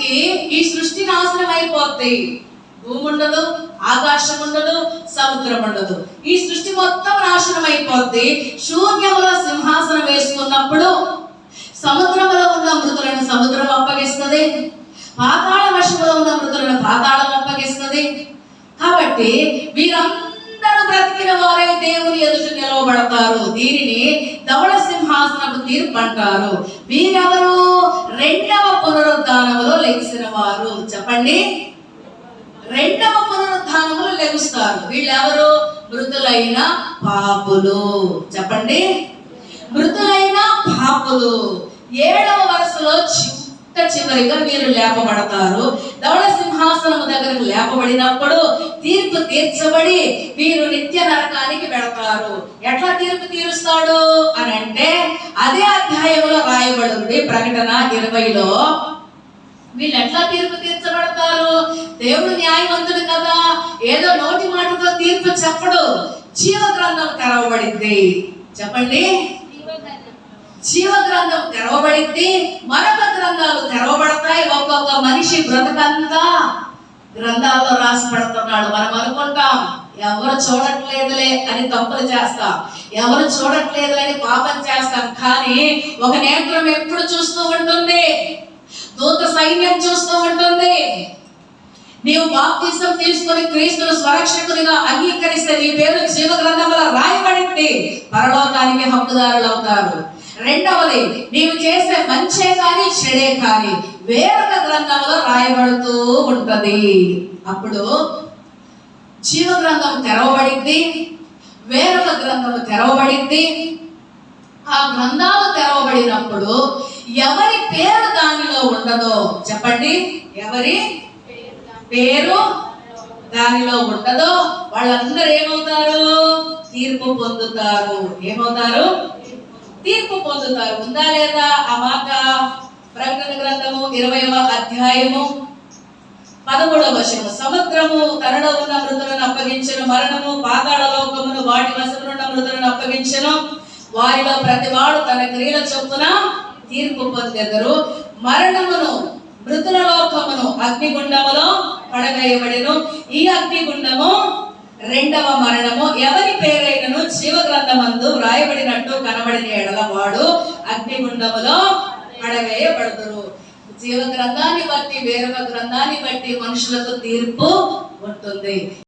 మనకి ఈ సృష్టి నాశనం అయిపోద్ది. భూమి ఉండదు ఆకాశం ఉండదు సముద్రం ఉండదు ఈ సృష్టి మొత్తం నాశనం అయిపోద్ది. శూన్యంలో సింహాసనం వేసుకున్నప్పుడు సముద్రంలో ఉన్న మృతులను సముద్రం అప్పగిస్తుంది. పాతాళ వశంలో ఉన్న మృతులను పాతాళం అప్పగిస్తుంది. కాబట్టి వీరంతా బ్రతికిన వారే దేవుని ఎదుట నిలవబడతారు. దీనిని ధవళ సింహాసనపు తీర్పు అంటారు. వీరెవరు రెండవ పునరుద్ధానములో లెగిసిన వారు. చెప్పండి. రెండవ పునరుద్ధానములు లెగుస్తారు. వీళ్ళెవరు? మృతులైన పాపులు. చెప్పండి. మృతులైన పాపులు. ఏడవ వరుసలో చిట్ట చివరిగా వీరు లేపబడతారు. ధవళ సింహాసనము దగ్గరకు లేపబడినప్పుడు తీర్పు తీర్చబడి వీరు నిత్య నరకానికి వెళతారు. ఎట్లా తీర్పు తీరుస్తాడు? అని అంటే అదే అధ్యాయంలో రాయబడింది ప్రకటన ఇరవైలో. వీళ్ళు ఎట్లా తీర్పు తీర్చబడతారు? దేవుడు న్యాయవంతుడు కదా. ఏదో నోటి మాటతో తీర్పు చెప్పడు. జీవ గ్రంథం తెరవబడింది. చెప్పండి. జీవ గ్రంథం తెరవబడింది. మరొక గ్రంథాలు తెరవబడతాయి. ఒక్కొక్క మనిషి బ్రతకంతా గ్రంథాల్లో రాసి పెడుతున్నాడు మనం అనుకుంటాం ఎవరు చూడట్లేదులే అని తప్పులు చేస్తాం. ఎవరు చూడట్లేదులే అని పాపం చేస్తాం. కానీ ఒక నేత్రం ఎప్పుడు చూస్తూ ఉంటుంది? దూత సైన్యం చూస్తూ ఉంటుంది. నీవు బాప్తిసం తీసుకొని క్రీస్తును స్వరక్షకునిగా అంగీకరిస్తే నీ పేరు జీవ గ్రంథంలో రాయబడింది. పరలోకానికి హక్కుదారులు అవుతారు. రెండవది నీవు చేసే మంచే కానీ చెడే కానీ వేరొక గ్రంథంలో రాయబడుతూ ఉంటది. అప్పుడు జీవ గ్రంథం తెరవబడింది వేరొక గ్రంథం తెరవబడింది. ఆ గ్రంథాలు తెరవబడినప్పుడు ఎవరి పేరు దానిలో ఉండదో చెప్పండి. ఎవరి పేరు దానిలో ఉండదో వాళ్ళందరూ ఏమవుతారు? తీర్పు పొందుతారు. ఏమవుతారు? తీర్పు పొందుతారు. ఉందా లేదా? ఆ మాట ప్రకటన గ్రంథము ఇరవైవ అధ్యాయము పదమూడవ వచనము. సముద్రము తనలో ఉన్న మృతులను అప్పగించను మరణము పాతాళ లోకమును వాటి వశమునున్న మృతులను అప్పగించను. వారిలో ప్రతివాడు తన క్రియల చొప్పున తీర్పు పొందెదరు. మరణమును మృతుల లోకమును అగ్నిగుండములో పడవేయబడిను. ఈ అగ్నిగుండము రెండవ మరణము. ఎవరి పేరే జీవ గ్రంథమందు వ్రాయబడినట్టు కనబడిన ఎడల వాడు అగ్నిగుండములో పడవేయబడుదురు. జీవ గ్రంథాన్ని బట్టి వేరొక గ్రంథాన్ని బట్టి మనుషులకు తీర్పు ఉంటుంది.